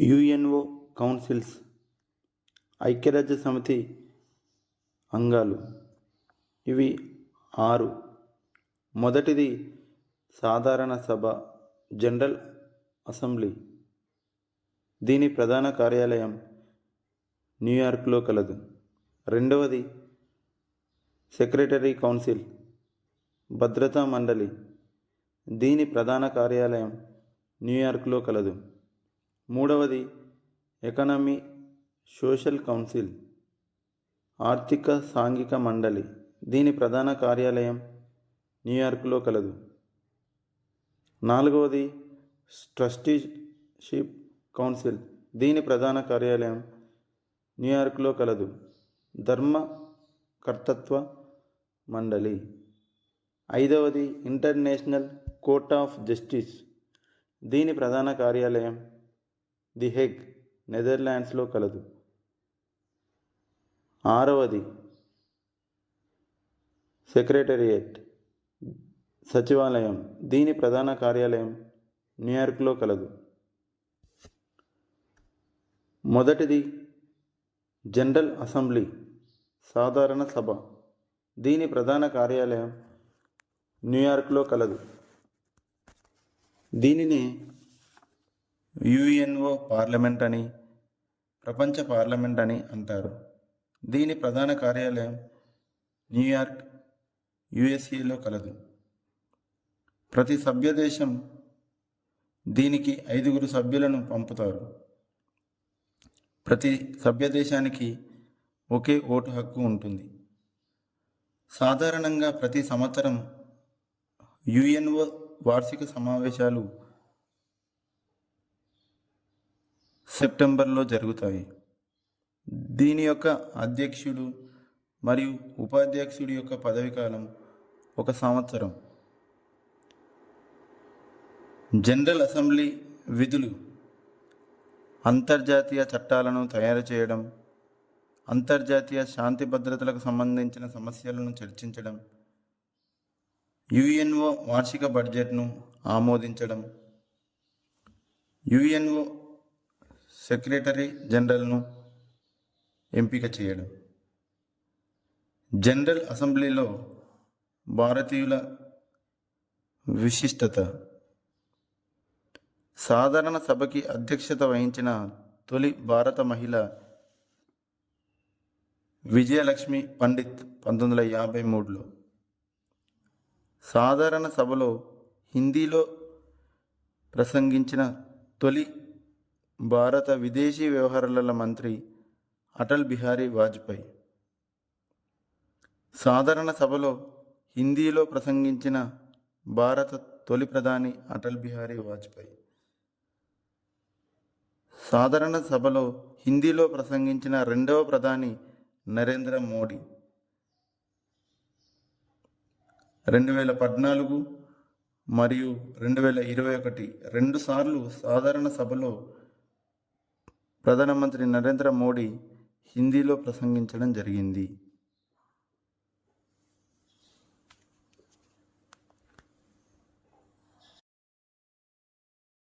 UNO councils ఐక్యరాజ్య సమితి అంగాలు. ఇవి ఆరు. మొదటిది సాధారణ సభ జనరల్ అసెంబ్లీ. దీని ప్రధాన కార్యాలయం న్యూయార్క్లో కలదు. రెండవది సెక్రటరీ కౌన్సిల్ భద్రతా మండలి. దీని ప్రధాన కార్యాలయం న్యూయార్క్లో కలదు. మూడవది ఎకనమీ సోషల్ కౌన్సిల్ ఆర్థిక సాంఘిక మండలి. దీని ప్రధాన కార్యాలయం న్యూయార్క్లో కలదు. నాలుగవది ట్రస్టీషిప్ కౌన్సిల్. దీని ప్రధాన కార్యాలయం న్యూయార్క్లో కలదు. ధర్మ కర్తత్వ మండలి. ఐదవది ఇంటర్నేషనల్ కోర్ట్ ఆఫ్ జస్టిస్. దీని ప్రధాన కార్యాలయం ది హెగ్ నెదర్లాండ్స్లో కలదు. ఆరవది సెక్రటరియేట్ సచివాలయం దీని ప్రధాన కార్యాలయం న్యూయార్క్లో కలదు. మొదటిది జనరల్ అసెంబ్లీ సాధారణ సభ దీని ప్రధాన కార్యాలయం న్యూయార్క్లో కలదు. దీనిని యుఎన్ఓ పార్లమెంట్ అని ప్రపంచ పార్లమెంట్ అని అంటారు. దీని ప్రధాన కార్యాలయం న్యూయార్క్ యుఎస్ఏలో కలదు. ప్రతి సభ్యదేశం దీనికి ఐదుగురు సభ్యులను పంపుతారు. ప్రతి సభ్యదేశానికి ఒకే ఓటు హక్కు ఉంటుంది. సాధారణంగా ప్రతి సంవత్సరం యుఎన్ఓ వార్షిక సమావేశాలు సెప్టెంబర్లో జరుగుతాయి. దీని యొక్క అధ్యక్షుడు మరియు ఉపాధ్యక్షుడి యొక్క పదవి కాలం ఒక సంవత్సరం. జనరల్ అసెంబ్లీ విధులు అంతర్జాతీయ చట్టాలను తయారు చేయడం అంతర్జాతీయ శాంతి భద్రతలకు సంబంధించిన సమస్యలను చర్చించడం యుఎన్ఓ వార్షిక బడ్జెట్ను ఆమోదించడం యుఎన్ఓ సెక్రటరీ జనరల్ను ఎంపిక చేయడం. జనరల్ అసెంబ్లీలో భారతీయుల విశిష్టత. సాధారణ సభకి అధ్యక్షత వహించిన తొలి భారత మహిళ విజయలక్ష్మి పండిత్ పంతొమ్మిది వందల యాభై మూడులో. సాధారణ సభలో హిందీలో ప్రసంగించిన తొలి భారత విదేశీ వ్యవహారాల మంత్రి అటల్ బిహారీ వాజ్పేయి. సాధారణ సభలో హిందీలో ప్రసంగించిన భారత తొలి ప్రధాని అటల్ బిహారీ వాజ్పేయి. సాధారణ సభలో హిందీలో ప్రసంగించిన రెండవ ప్రధాని నరేంద్ర మోడీ. రెండు వేల పద్నాలుగు మరియు రెండు వేల ఇరవై ఒకటి రెండుసార్లు సాధారణ సభలో ప్రధానమంత్రి నరేంద్ర మోడీ హిందీలో ప్రసంగించడం జరిగింది.